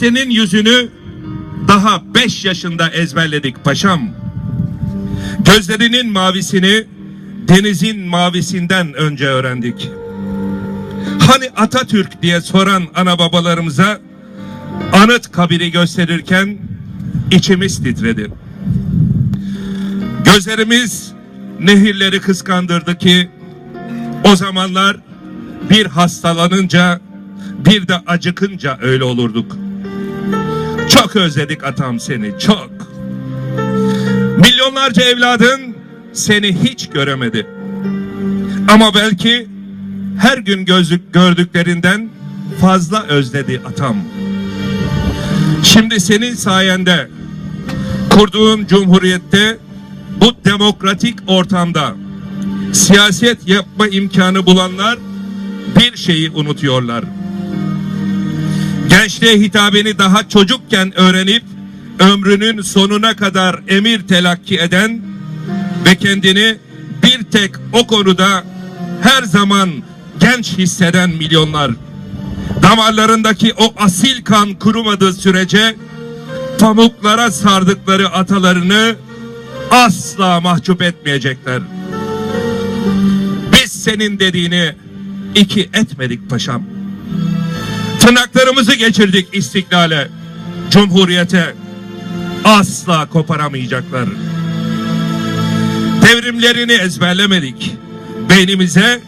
senin yüzünü daha beş yaşında ezberledik paşam. Gözlerinin mavisini denizin mavisinden önce öğrendik. Hani Atatürk diye soran ana babalarımıza anıt kabiri gösterirken içimiz titredi. Gözlerimiz nehirleri kıskandırdı ki o zamanlar bir hastalanınca bir de acıkınca öyle olurduk. Çok özledik atam seni çok. Milyonlarca evladın seni hiç göremedi. Ama belki her gün gözlük gördüklerinden fazla özledi atam. Şimdi senin sayende kurduğun cumhuriyette bu demokratik ortamda siyaset yapma imkanı bulanlar bir şeyi unutuyorlar. Gençliğe hitabeni daha çocukken öğrenip ömrünün sonuna kadar emir telakki eden ve kendini bir tek o konuda her zaman genç hisseden milyonlar. Damarlarındaki o asil kan kurumadığı sürece pamuklara sardıkları atalarını asla mahcup etmeyecekler. Biz senin dediğini iki etmedik paşam. Tırnaklarımızı geçirdik istiklale, cumhuriyete. Asla koparamayacaklar. Devrimlerini ezberlemedik. Beynimize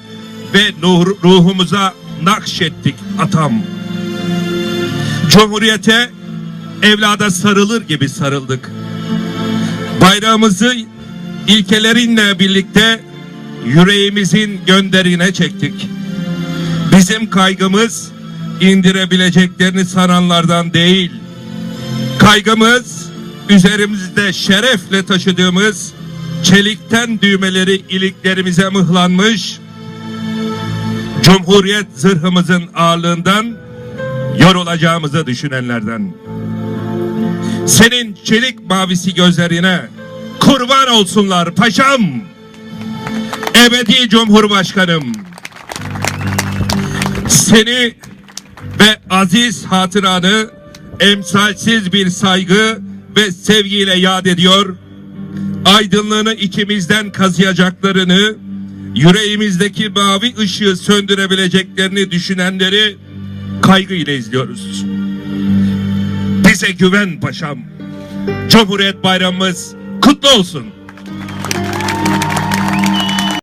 ve nur- ruhumuza nakşettik atam. Cumhuriyete evlada sarılır gibi sarıldık. Bayrağımızı ilkelerinle birlikte yüreğimizin gönderine çektik. Bizim kaygımız indirebileceklerini sananlardan değil. Kaygımız üzerimizde şerefle taşıdığımız çelikten düğmeleri iliklerimize mıhlanmış Cumhuriyet zırhımızın ağırlığından yorulacağımızı düşünenlerden. Senin çelik mavisi gözlerine kurban olsunlar paşam. Ebedi Cumhurbaşkanım. Seni ve aziz hatıranı emsalsiz bir saygı ve sevgiyle yad ediyor. Aydınlığını içimizden kazıyacaklarını, yüreğimizdeki mavi ışığı söndürebileceklerini düşünenleri kaygıyla izliyoruz. Bize güven paşam. Cumhuriyet bayramımız kutlu olsun.